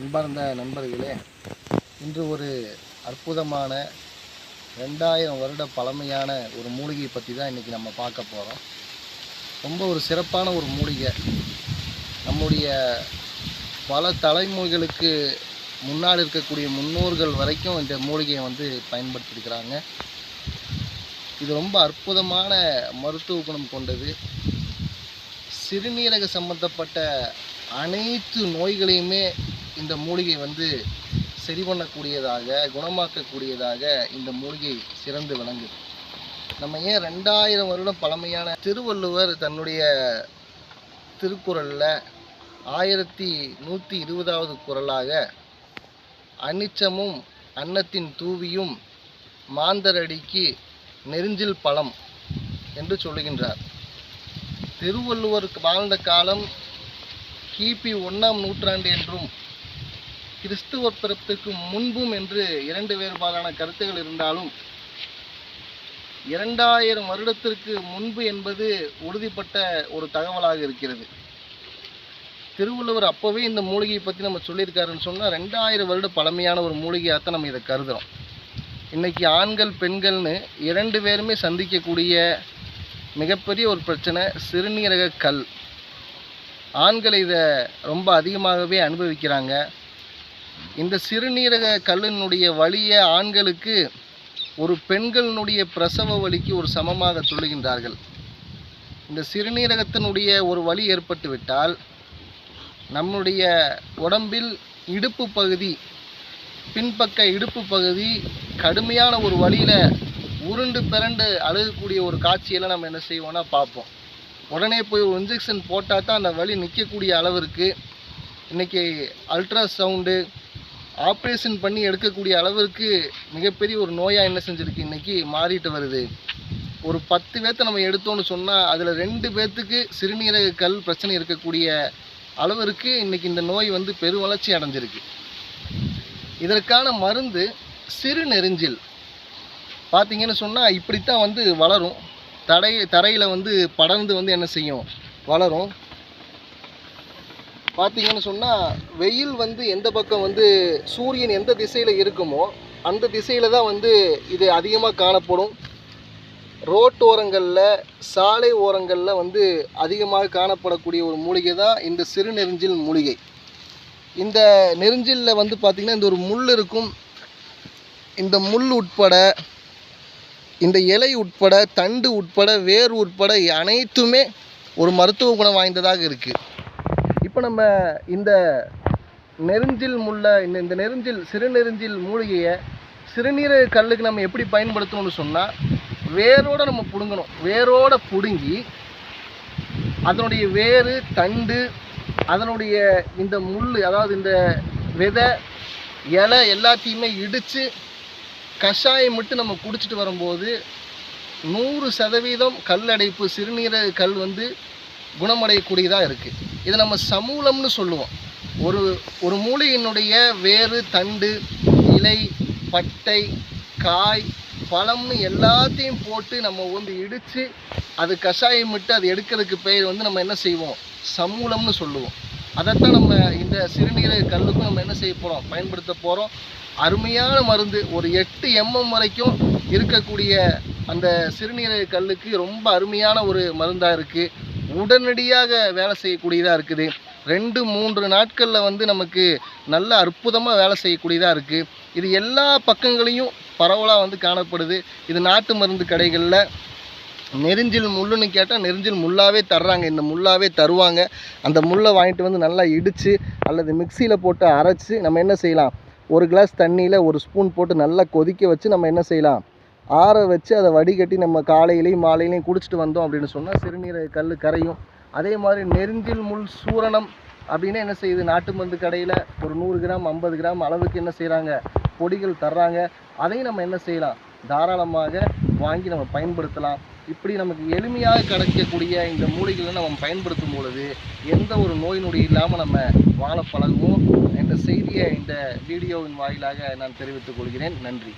அன்பார்ந்த நண்பர்களே இன்று ஒரு அற்புதமான ரெண்டாயிரம் வருட பழமையான ஒரு மூலிகையை பற்றி தான் இன்றைக்கி நம்ம பார்க்க போகிறோம் ரொம்ப ஒரு சிறப்பான ஒரு மூலிகை. நம்முடைய பல தலைமுறைகளுக்கு முன்னாடி இருக்கக்கூடிய முன்னோர்கள் வரைக்கும் இந்த மூலிகையை வந்து பயன்படுத்தியிருக்கிறாங்க. இது ரொம்ப அற்புதமான மருத்துவ குணம் கொண்டது. சிறுநீரக சம்பந்தப்பட்ட அனைத்து நோய்களையுமே இந்த மூலிகை வந்து சரி பண்ணக்கூடியதாக குணமாக்கக்கூடியதாக இந்த மூலிகை சிறந்து விளங்குது. நம்ம ஏன் ரெண்டாயிரம் வருடம் பழமையான திருவள்ளுவர் தன்னுடைய திருக்குறளில் ஆயிரத்தி நூற்றி இருபதாவது குறளாக அனிச்சமும் அன்னத்தின் தூவியும் மாந்தரடிக்கு நெருஞ்சில் பழம் என்று சொல்லுகின்றார். திருவள்ளுவர் வாழ்ந்த காலம் கிபி ஒன்றாம் நூற்றாண்டு என்றும் கிறிஸ்துவ பிறப்பிற்கு முன்பும் என்று இரண்டு வேறுபாடான கருத்துகள் இருந்தாலும் இரண்டாயிரம் வருடத்திற்கு முன்பு என்பது உறுதிப்பட்ட ஒரு தகவலாக இருக்கிறது. திருவள்ளுவர் அப்போவே இந்த மூலிகையை பற்றி நம்ம சொல்லியிருக்காருன்னு சொன்னால் ரெண்டாயிரம் வருட பழமையான ஒரு மூலிகையாக தான் நம்ம இதை கருதுகிறோம் இன்றைக்கி ஆண்கள் பெண்கள்னு இரண்டு பேருமே சந்திக்கக்கூடிய மிகப்பெரிய ஒரு பிரச்சனை சிறுநீரக கல். ஆண்கள் இதை ரொம்ப அதிகமாகவே அனுபவிக்கிறாங்க. இந்த சிறுநீரக கல்லினுடைய வழியை ஆண்களுக்கு ஒரு பெண்களினுடைய பிரசவ வலிக்கு ஒரு சமமாக சொல்லுகின்றார்கள். இந்த சிறுநீரகத்தினுடைய ஒரு வலி ஏற்பட்டுவிட்டால் நம்முடைய உடம்பில் இடுப்பு பகுதி பின்பக்க இடுப்பு பகுதி கடுமையான ஒரு வழியில் உருண்டு பிறண்டு அழுகக்கூடிய ஒரு காட்சியெல்லாம் நம்ம என்ன செய்வோம்னா பார்ப்போம். உடனே போய் ஒரு இன்ஜெக்ஷன் போட்டால் தான் அந்த வலி நிற்கக்கூடிய அளவிற்கு இன்றைக்கி அல்ட்ராசவுண்டு ஆப்ரேஷன் பண்ணி எடுக்கக்கூடிய அளவிற்கு மிகப்பெரிய ஒரு நோயாக என்ன செஞ்சுருக்கு? இன்றைக்கி மாறிட்டு வருது. ஒரு பத்து பேர்த்த நம்ம எடுத்தோம்னு சொன்னால் அதில் ரெண்டு பேர்த்துக்கு சிறுநீரக கல் பிரச்சனை இருக்கக்கூடிய அளவிற்கு இன்றைக்கி இந்த நோய் வந்து பெரு வளர்ச்சி அடைஞ்சிருக்கு. இதற்கான மருந்து சிறு நெரிஞ்சில். பார்த்தீங்கன்னு சொன்னால் இப்படித்தான் வந்து வளரும். தடை தரையில் வந்து படர்ந்து வந்து என்ன செய்யும்? வளரும். பார்த்தீங்கன்னு சொன்னால் வெயில் வந்து எந்த பக்கம் வந்து சூரியன் எந்த திசையில் இருக்குமோ அந்த திசையில் தான் வந்து இது அதிகமாக காணப்படும். ரோட்டோரங்களில் சாலை ஓரங்களில் வந்து அதிகமாக காணப்படக்கூடிய ஒரு மூலிகை தான் இந்த சிறு நெருஞ்சில் மூலிகை. இந்த நெருஞ்சிலில் வந்து பார்த்திங்கன்னா இந்த ஒரு முள் இருக்கும். இந்த முள் உட்பட இந்த இலை உட்பட தண்டு உட்பட வேர் உட்பட அனைத்துமே ஒரு மருத்துவ குணம் வாய்ந்ததாக இருக்குது இப்போ நம்ம இந்த நெருஞ்சில் முள்ள இந்த இந்த நெருஞ்சில் சிறுநெருஞ்சில் மூலிகையை சிறுநீரக கல்லுக்கு நம்ம எப்படி பயன்படுத்தணும்னு சொன்னால் வேரோடு நம்ம பிடுங்கணும். வேரோட பிடுங்கி அதனுடைய வேறு தண்டு அதனுடைய இந்த முள் அதாவது இந்த விதை இலை எல்லாத்தையுமே இடித்து கஷாயம் மட்டும் நம்ம குடிச்சிட்டு வரும்போது நூறு சதவீதம் கல்லடைப்பு சிறுநீரக கல் வந்து குணமடையக்கூடியதாக இருக்குது இதை நம்ம சமூலம்னு சொல்லுவோம். ஒரு ஒரு மூலிகையினுடைய வேறு தண்டு இலை பட்டை காய் பழம்னு எல்லாத்தையும் போட்டு நம்ம வந்து இடித்து அது கஷாயம் விட்டு அது எடுக்கிறதுக்கு பெயர் வந்து நம்ம என்ன செய்வோம்? சமூலம்னு சொல்லுவோம். அதைத்தான் நம்ம இந்த சிறுநீரக கல்லுக்கும் நம்ம என்ன செய்ய போகிறோம் பயன்படுத்த போகிறோம் அருமையான மருந்து. ஒரு எட்டு எம்எம் வரைக்கும் இருக்கக்கூடிய அந்த சிறுநீரக கல்லுக்கு ரொம்ப அருமையான ஒரு மருந்தாக இருக்குது உடனடியாக வேலை செய்யக்கூடியதாக இருக்குது. ரெண்டு மூன்று நாட்களில் வந்து நமக்கு நல்ல அற்புதமாக வேலை செய்யக்கூடியதாக இருக்குது இது எல்லா பக்கங்களையும் பரவலாக வந்து காணப்படுது. இது நாட்டு மருந்து கடைகளில் நெருஞ்சில் முள்ளுன்னு கேட்டால் நெருஞ்சில் முள்ளாகவே தர்றாங்க. இந்த முள்ளாகவே தருவாங்க. அந்த முள்ளை வாங்கிட்டு வந்து நல்லா இடித்து அல்லது மிக்சியில் போட்டு அரைச்சி நம்ம என்ன செய்யலாம்? ஒரு கிளாஸ் தண்ணியில் ஒரு ஸ்பூன் போட்டு நல்லா கொதிக்க வச்சு நம்ம என்ன செய்யலாம்? ஆற வச்சு அதை வடிகட்டி நம்ம காலையிலையும் மாலையிலையும் குடிச்சிட்டு வந்தோம் அப்படின்னு சொன்னால் சிறுநீரக கல் கரையும். அதே மாதிரி நெருஞ்சில் முள் சூரணம் அப்படின்னா என்ன செய்யுது? நாட்டு மருந்து கடையில் ஒரு நூறு கிராம் ஐம்பது கிராம் அளவுக்கு என்ன செய்கிறாங்க பொடிகள் தர்றாங்க. அதையும் நம்ம என்ன செய்யலாம்? தாராளமாக வாங்கி நம்ம பயன்படுத்தலாம். இப்படி நமக்கு எளிமையாக கிடைக்கக்கூடிய இந்த மூலிகளை நம்ம பயன்படுத்தும் பொழுது எந்த ஒரு நோய் நொடி இல்லாமல் நம்ம வாழ பழகுவோம். என்ற செய்தியை இந்த வீடியோவின் வாயிலாக நான் தெரிவித்துக் கொள்கிறேன். நன்றி.